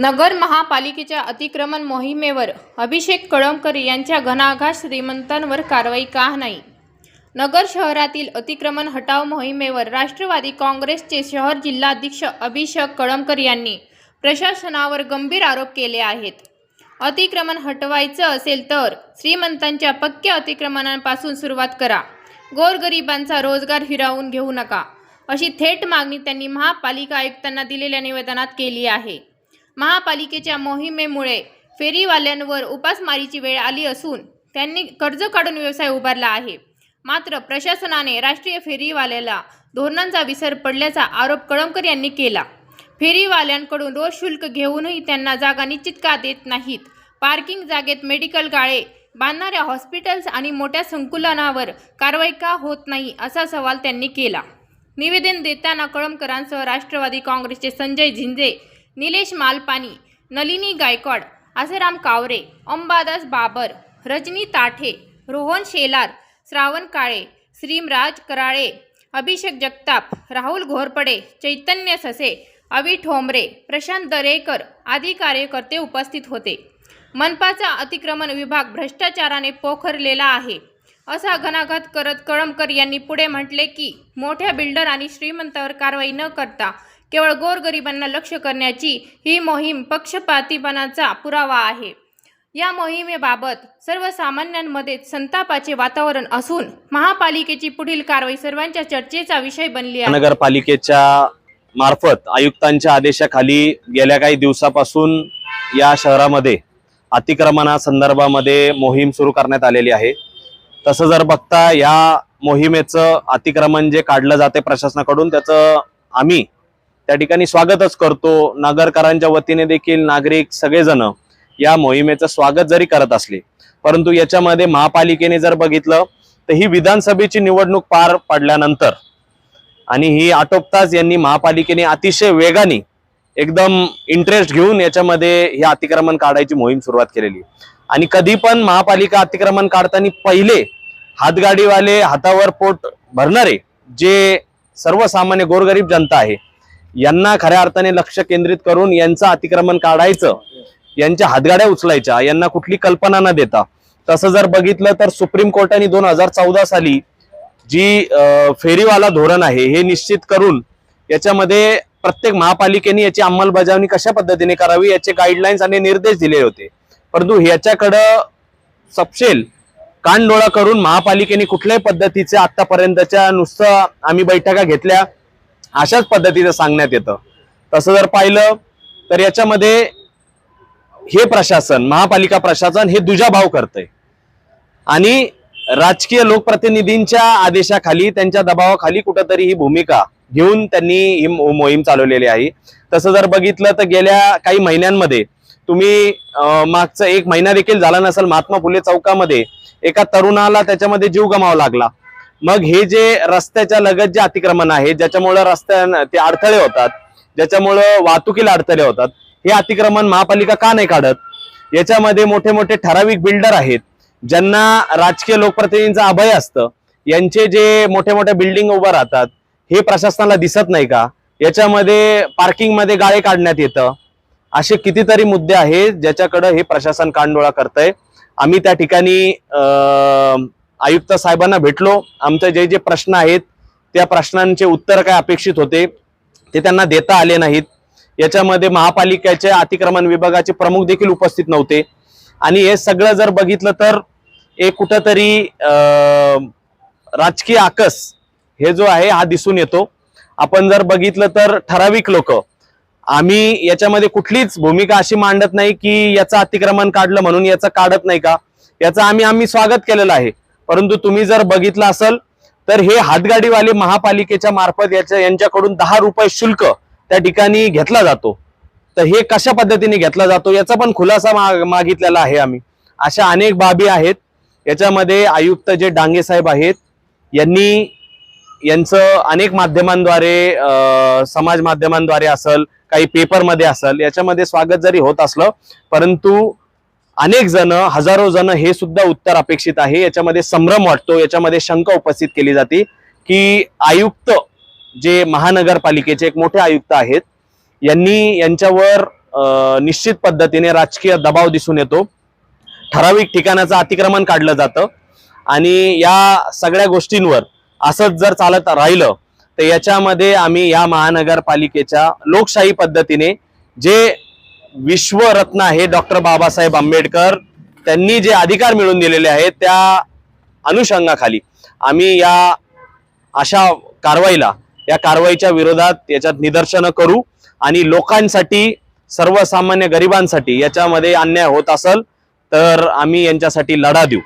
नगर महापालिकेच्या अतिक्रमण मोहिमेवर अभिषेक कळमकर यांच्या घनाघात श्रीमंतांवर कारवाई का नाही? नगर शहरातील अतिक्रमण हटाव मोहिमेवर राष्ट्रवादी काँग्रेसचे शहर जिल्हाध्यक्ष अभिषेक कळमकर यांनी प्रशासनावर गंभीर आरोप केले आहेत. अतिक्रमण हटवायचं असेल तर श्रीमंतांच्या पक्क्या अतिक्रमणांपासून सुरुवात करा. गोरगरिबांचा रोजगार हिरावून घेऊ नका अशी थेट मागणी त्यांनी महापालिका आयुक्तांना दिलेल्या निवेदनात केली आहे. महापालिकेच्या मोहिमेमुळे फेरीवाल्यांवर उपासमारीची वेळ आली असून त्यांनी कर्ज काढून व्यवसाय उभारला आहे. मात्र प्रशासनाने राष्ट्रीय फेरीवाल्याला धोरणांचा विसर पडल्याचा आरोप कळमकर यांनी केला. फेरीवाल्यांकडून रोज शुल्क घेऊनही त्यांना जागा निश्चित का देत नाहीत? पार्किंग जागेत मेडिकल गाळे बांधणाऱ्या हॉस्पिटल्स आणि मोठ्या संकुलनावर कारवाई का होत नाही असा सवाल त्यांनी केला. निवेदन देताना कळमकरांसह राष्ट्रवादी काँग्रेसचे संजय झिंजे निलेश मालपानी नलिनी गायकवाड आसाराम कावरे अंबादास बाबर रजनी ताठे रोहन शेलार श्रावण काळे श्रीमराज कराळे अभिषेक जगताप राहुल घोरपडे चैतन्य ससे अवि ठोंबरे प्रशांत दरेकर आदी कार्यकर्ते उपस्थित होते. मनपाचा अतिक्रमण विभाग भ्रष्टाचाराने पोखरलेला आहे. असा घणाघात करत कळमकर यांनी पुढे म्हटले की मोठ्या बिल्डर आणि श्रीमंतावर कारवाई न करता केवळ गोरगरिबांना लक्ष करण्याची ही मोहीम पक्षपातीपणाचा पुरावा आहे. या मोहिमेबाबत सर्वसामान्यांमध्ये संतापाचे वातावरण असून महापालिकेची पुढील कारवाई सर्वांच्या चर्चेचा विषय बनली आहे. नगरपालिकेच्या मार्फत आयुक्तांच्या आदेशाखाली गेल्या काही दिवसापासून या शहरामध्ये अतिक्रमणा संदर्भामध्ये मोहीम सुरू करण्यात आलेली आहे. तसं जर बघता या मोहिमेचं अतिक्रमण जे काढलं जाते प्रशासनाकडून त्याचं आम्ही त्या ठिकाणी स्वागतच करतो. नगरकरांच्या वतीने देखील नागरिक सगळेजण या मोहिमेचं स्वागत जरी करत असले परंतु याच्यामध्ये महापालिकेने जर बघितलं तर ही विधानसभेची निवडणूक पार पडल्यानंतर आणि ही आटोपताच यांनी महापालिकेने अतिशय वेगाने एकदम इंटरेस्ट घेऊन याच्यामध्ये हे अतिक्रमण काढायची मोहीम सुरुवात केलेली. आणि कधी पण महापालिका अतिक्रमण काढताना पहिले हातगाडीवाले हातावर पोट भरणारे जे सर्वसामान्य गोरगरीब जनता आहे यांना खऱ्या अर्थाने लक्ष केंद्रित करून यांचं अतिक्रमण काढायचं यांच्या हातगाड्या उचलायच्या यांना कुठली कल्पना न देता. तसं जर बघितलं तर सुप्रीम कोर्टाने दोन हजार चौदा साली जी फेरीवाला धोरण आहे हे निश्चित करून याच्यामध्ये प्रत्येक महापालिकेने याची अंमलबजावणी कशा पद्धतीने करावी याचे गाईडलाईन्स आणि निर्देश दिले होते. परंतु ह्याच्याकडं सपशेल कानडोळा करून महापालिकेने कुठल्याही पद्धतीचे आतापर्यंतच्या नुसतं आम्ही बैठका घेतल्या अशाच पद्धतीचं सांगण्यात येतं. तसं जर पाहिलं तर याच्यामध्ये हे प्रशासन महापालिका प्रशासन हे दुजाभाव करतंय. आणि राजकीय लोकप्रतिनिधींच्या आदेशाखाली त्यांच्या दबावाखाली कुठंतरी ही भूमिका घेऊन त्यांनी ही मोहीम चालवलेली आहे. तसं जर बघितलं तर गेल्या काही महिन्यांमध्ये तुम्ही मागचा एक महिना देखील झाला नसेल महात्मा फुले चौकामध्ये एका तरुणाला त्याच्यामध्ये जीव गमावा लागला. मग हे जे रस्त्याच्या लगत जे अतिक्रमण आहे ज्याच्यामुळं रस्त्या ते अडथळे होतात ज्याच्यामुळं वाहतुकीला अडथळे होतात हे अतिक्रमण महापालिका का नाही काढत? याच्यामध्ये मोठे मोठे ठराविक बिल्डर आहेत ज्यांना राजकीय लोकप्रतिनिधींचं अभय असतं. यांचे जे मोठे मोठे बिल्डिंग उभं राहतात हे प्रशासनाला दिसत नाही का? याच्यामध्ये पार्किंगमध्ये गाळे काढण्यात येतं. असे कितीतरी मुद्दे आहेत ज्याच्याकडं हे प्रशासन कानडोळा करतंय. आम्ही त्या ठिकाणी आयुक्त साहेबांना भेटलो. आमचे जे जे प्रश्न आहेत त्या प्रश्नांचे उत्तर काय अपेक्षित होते ते त्यांना देता आले नाहीत. याच्यामध्ये महापालिकेच्या अतिक्रमण विभागाचे प्रमुख देखील उपस्थित नव्हते. आणि हे सगळं जर बघितलं तर एक कुठंतरी राजकीय आकस हे जो आहे हा दिसून येतो. आपण जर बघितलं तर ठराविक लोक आम्ही याच्यामध्ये कुठलीच भूमिका अशी मांडत नाही की याचं अतिक्रमण काढलं म्हणून याचं काढत नाही का? याचं आम्ही आम्ही स्वागत केलेलं आहे. परंतु तुम्ही जर बघितलं असेल तर हे हातगाडीवाले महापालिकेच्या मार्फत याच्या यांच्याकडून दहा रुपये शुल्क त्या ठिकाणी घेतला जातो. तर हे कशा पद्धतीने घेतला जातो याचा पण खुलासा माग- मागितलेला आहे आम्ही. अशा अनेक बाबी आहेत. याच्यामध्ये आयुक्त जे डांगे साहेब आहेत यांनी यांचं अनेक माध्यमांद्वारे समाज माध्यमांद्वारे असल काही पेपरमध्ये असल याच्यामध्ये स्वागत जरी होत असलं परंतु अनेक जण हजारो जण हे सुद्धा उत्तर अपेक्षित आहे. याच्यामध्ये संभ्रम वाटतो. याच्यामध्ये शंका उपस्थित केली जाते की आयुक्त जे महानगरपालिकेचे एक मोठे आयुक्त आहेत यांनी यांच्यावर निश्चित पद्धतीने राजकीय दबाव दिसून येतो. ठराविक ठिकाणाचं अतिक्रमण काढलं जातं आणि या सगळ्या गोष्टींवर असंच जर चालत राहिलं तर याच्यामध्ये आम्ही या महानगरपालिकेच्या लोकशाही पद्धतीने जे विश्वरत्न आहे डॉक्टर बाबासाहेब आंबेडकर. त्यांनी जे अधिकार मिळवून दिलेले आहेत त्या अनुषंगाखाली आम्ही या अशा कारवाईला या कारवाईच्या विरोधात याच्यात निदर्शनं करू आणि लोकांसाठी सर्वसामान्य गरिबांसाठी याच्यामध्ये अन्याय होत असेल तर आम्ही यांच्यासाठी लढा देऊ.